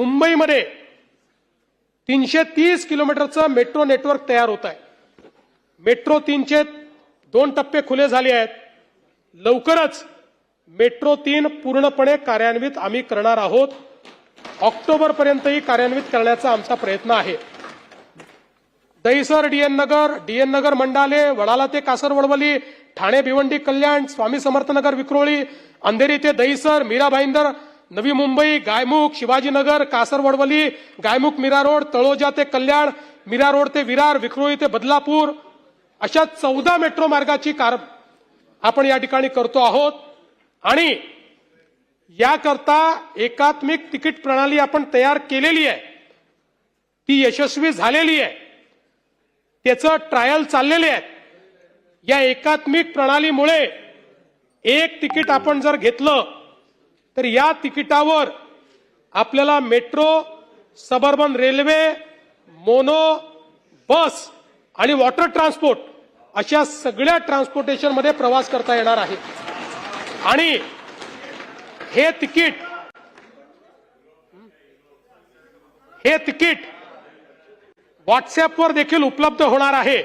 मुंबईमध्ये तीनशे तीस किलोमीटरचं मेट्रो नेटवर्क तयार होत आहे. मेट्रो तीनचे दोन टप्पे खुले झाले आहेत. लवकरच मेट्रो तीन पूर्णपणे कार्यान्वित आम्ही करणार आहोत. ऑक्टोबरपर्यंतही कार्यान्वित करण्याचा आमचा प्रयत्न आहे. दहिसर डीएन नगर डीएन नगर मंडाले वडाला ते कासर वडवली ठाणे भिवंडी कल्याण स्वामी समर्थनगर विक्रोळी अंधेरी ते दहिसर मीरा भाईंदर नवी मुंबई गायमुख शिवाजीनगर कासरवडवली गायमुख मीरा रोड तळोजा ते कल्याण मीरा रोड ते विरार विक्रोळी ते बदलापूर अशा चौदा मेट्रो मार्गाची कार आपण या ठिकाणी करतो आहोत. आणि याकरता एकात्मिक तिकीट प्रणाली आपण तयार केलेली आहे. ती यशस्वी झालेली आहे. त्याचं ट्रायल चाललेले आहेत या एकात्मिक प्रणालीमुळे एक तिकीट आपण जर घेतलं तर या तिकिटावर आपल्याला metro suburban railway mono bus आणि वॉटर ट्रान्सपोर्ट अशा सगळ्या ट्रान्सपोर्टेशनमध्ये प्रवास करता येणार आहे. आणि हे तिकीट हे तिकीट व्हॉट्सअपवर देखील उपलब्ध होणार आहे.